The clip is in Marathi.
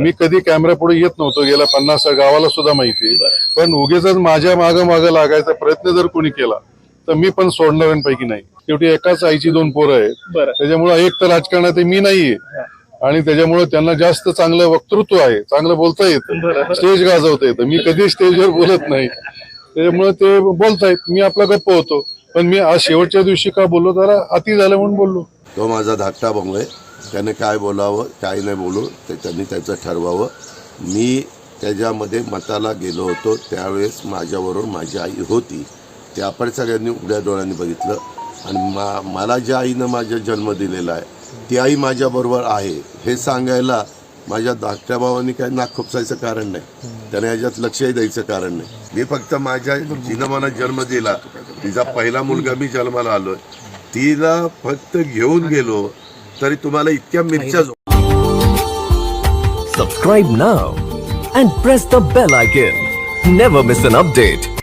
मी कधी कॅमेरा पुढे येत नव्हतो गेल्या पन्नास गावाला सुद्धा माहिती पण उगेच माझ्या माग माग लागायचा प्रयत्न जर कोणी केला तर मी पण सोडणाऱ्यांपैकी नाही. शेवटी एकाच आईची दोन पोरं आहेत. त्याच्यामुळे एक तर राजकारणात मी नाहीये. आणि त्याच्यामुळे त्यांना जास्त चांगलं वक्तृत्व आहे. चांगलं बोलता येतं. स्टेज गाजवता येतं. मी कधी स्टेजवर बोलत नाही. त्याच्यामुळे ते बोलतायत. मी आपला गप्प होतो. पण मी आज शेवटच्या दिवशी का बोललो जरा अति झालं म्हणून बोललो. तो माझा धाकटा बंगला आहे. त्याने काय बोलावं काय नाही बोलू ते त्यांनी त्याचं ठरवावं. मी त्याच्यामध्ये मताला गेलो होतो त्यावेळेस माझ्याबरोबर माझी आई होती. ते आपण सगळ्यांनी उघड्या डोळ्यांनी बघितलं. आणि मा मला ज्या आईनं माझा जन्म दिलेला आहे ती आई माझ्याबरोबर आहे हे सांगायला माझ्या धाकट्या भावांनी काही नाक खुपसायचं कारण नाही. त्याने याच्यात लक्षही द्यायचं कारण नाही. मी फक्त माझ्या जिनं मला जन्म दिला तिचा पहिला मुलगा मी जन्माला आलोय तिला फक्त घेऊन गेलो तरी तुम्हाला इतक्या मिरच्या Subscribe now and press the bell icon. Never miss an update.